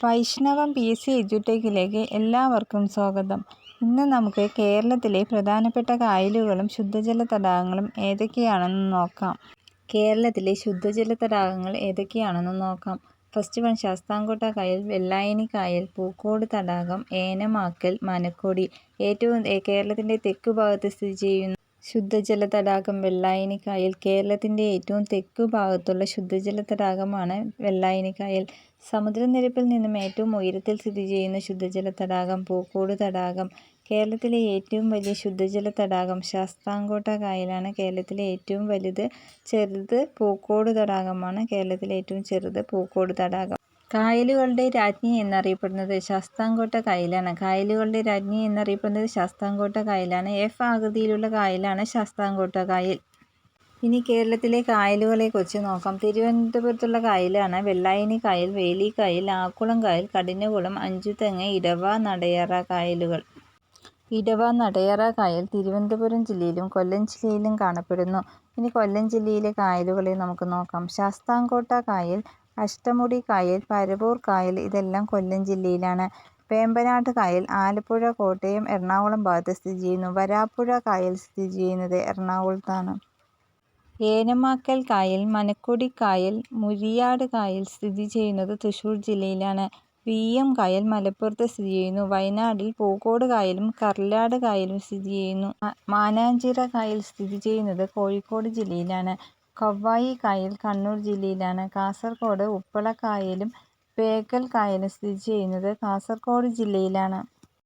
Vaishnavam P S C എഡ്യൂടെക്കിലേക്ക് എല്ലാവർക്കും സ്വാഗതം. ഇന്ന് നമുക്ക് കേരളത്തിലെ പ്രധാനപ്പെട്ട കായലുകളും ശുദ്ധജല തടാകങ്ങളും ഏതൊക്കെയാണെന്ന് നോക്കാം. കേരളത്തിലെ ശുദ്ധജല തടാകങ്ങൾ ഏതൊക്കെയാണെന്ന് നോക്കാം. ഫസ്റ്റ് വൺ ശാസ്താംകോട്ട കായൽ, വെള്ളായണി കായൽ, പൂക്കോട് തടാകം, ഏനമാക്കൽ, മനക്കോടി ഏറ്റവും കേരളത്തിന്റെ കേരളത്തിന്റെ തെക്കുഭാഗത്ത് സ്ഥിതി ചെയ്യുന്ന ശുദ്ധജല തടാകം വെള്ളായണി കേരളത്തിന്റെ ഏറ്റവും തെക്കു ഭാഗത്തുള്ള ശുദ്ധജല തടാകമാണ് വെള്ളായണി കായൽ. സമുദ്രനിരപ്പിൽ നിന്നും ഏറ്റവും ഉയരത്തിൽ സ്ഥിതി ചെയ്യുന്ന ശുദ്ധജല തടാകം പൂക്കോട് തടാകം. കേരളത്തിലെ ഏറ്റവും വലിയ ശുദ്ധജല തടാകം ശാസ്താംകോട്ട കായലാണ്. കേരളത്തിലെ ഏറ്റവും വലുത് ചെറുത് പൂക്കോട് തടാകമാണ്. കേരളത്തിലെ ഏറ്റവും ചെറുത് പൂക്കോട് തടാകം. കായലുകളുടെ രാജ്ഞി എന്നറിയപ്പെടുന്നത് ശാസ്താംകോട്ട കായലാണ്. കായലുകളുടെ രാജ്ഞി എന്നറിയപ്പെടുന്നത് ശാസ്താംകോട്ട കായലാണ്. എഫ് ആകൃതിയിലുള്ള കായലാണ് ശാസ്താംകോട്ട കായൽ. ഇനി കേരളത്തിലെ കായലുകളെ കായലുകളെക്കുറിച്ച് നോക്കാം. തിരുവനന്തപുരത്തുള്ള കായലാണ് വെള്ളായണി കായൽ, വേലിക്കായൽ, ആക്കുളം കായൽ, കഠിനകുളം, അഞ്ചുതെങ്ങ്, ഇടവ, നടയറ കായലുകൾ. ഇടവ, നടയറ കായൽ തിരുവനന്തപുരം ജില്ലയിലും കൊല്ലം ജില്ലയിലും കാണപ്പെടുന്നു. ഇനി കൊല്ലം ജില്ലയിലെ കായലുകളെ നമുക്ക് നോക്കാം. ശാസ്താംകോട്ട കായൽ, അഷ്ടമുടി കായൽ, പരവൂർ കായൽ ഇതെല്ലാം കൊല്ലം ജില്ലയിലാണ്. വേമ്പനാട്ട് കായൽ ആലപ്പുഴ, കോട്ടയം, എറണാകുളം ഭാഗത്ത് സ്ഥിതി ചെയ്യുന്നു. വരാപ്പുഴ കായൽ സ്ഥിതി ചെയ്യുന്നത് എറണാകുളത്താണ്. ഏനമാക്കൽ കായൽ, മനക്കുടി കായൽ, മുരിയാട് കായൽ സ്ഥിതി ചെയ്യുന്നത് തൃശ്ശൂർ ജില്ലയിലാണ്. വീയം കായൽ മലപ്പുറത്ത് സ്ഥിതി ചെയ്യുന്നു. വയനാടിൽ പൂക്കോട് കായലും കർലാട് കായലും സ്ഥിതി ചെയ്യുന്നു. മാനാഞ്ചിറ കായൽ സ്ഥിതി ചെയ്യുന്നത് കോഴിക്കോട് ജില്ലയിലാണ്. കവ്വായി കായൽ കണ്ണൂർ ജില്ലയിലാണ്. കാസർകോട് ഉപ്പള പേക്കൽ കായലും സ്ഥിതി ചെയ്യുന്നത് കാസർകോട് ജില്ലയിലാണ്.